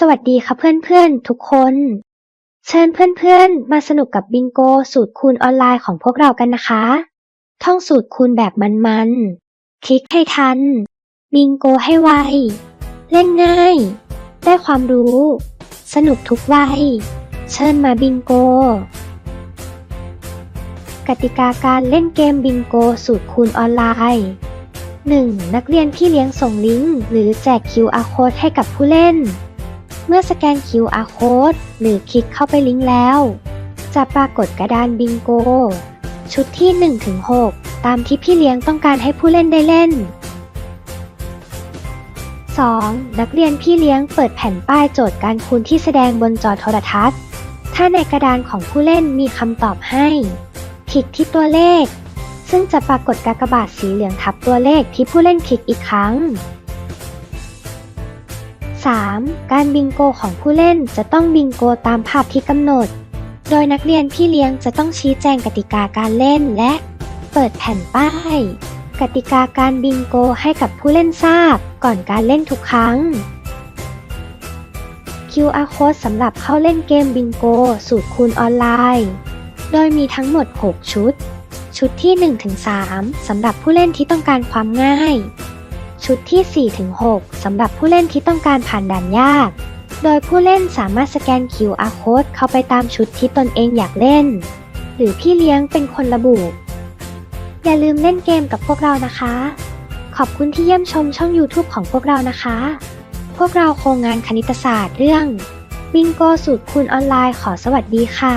สวัสดีค่ะเพื่อนๆ ทุกคน เชิญเพื่อนๆ มาสนุกกับบิงโกสูตรคูณออนไลน์ของพวกเรากันนะคะ ท่องสูตรคูณแบบมันๆ คลิกให้ทัน บิงโกให้ไว เล่นง่าย ได้ความรู้ สนุกทุกวัย เชิญมาบิงโก กติกาการเล่นเกมบิงโกสูตรคูณออนไลน์ 1. นักเรียนพี่เลี้ยงส่งลิงก์หรือแจก QR code ให้กับผู้เล่น เมื่อสแกน QR code หรือคลิกเข้าไปลิงก์แล้ว จะปรากฏกระดานบิงโก ชุดที่ 1-6 ตามที่พี่เลี้ยงต้องการให้ผู้เล่นได้เล่น 2. นักเรียนพี่เลี้ยงเปิดแผ่นป้ายโจทย์การคูณที่แสดงบนจอโทรทัศน์ ถ้าในกระดานของผู้เล่นมีคำตอบให้คลิกที่ตัวเลข ซึ่งจะปรากฏกากบาทสีเหลืองทับตัวเลขที่ผู้เล่นคลิกอีกครั้ง 3. การบิงโกของผู้เล่นจะต้องบิงโกตามภาพที่กำหนด โดยนักเรียนพี่เลี้ยงจะต้องชี้แจงกติกาการเล่นและ เปิดแผ่นป้าย กติกาการบิงโกให้กับผู้เล่นทราบ ก่อนการเล่นทุกครั้ง QR code สำหรับเข้าเล่นเกมบิงโก สูตรคูณออนไลน์ โดยมีทั้งหมด 6 ชุด ชุดที่ 1-3สำหรับผู้เล่นที่ต้องการความง่าย ชุดที่ 4-6 สำหรับผู้เล่นที่ต้องการผ่านด่านยาก โดยผู้เล่นสามารถสแกน QR code เข้าไปตามชุดที่ตนเองอยากเล่น หรือพี่เลี้ยงเป็นคนระบุ อย่าลืมเล่นเกมกับพวกเรานะคะ ขอบคุณที่เยี่ยมชมช่อง YouTube ของพวกเรานะคะ พวกเราโครงงานคณิตศาสตร์เรื่องบิงโกสูตรคูณออนไลน์ขอสวัสดีค่ะ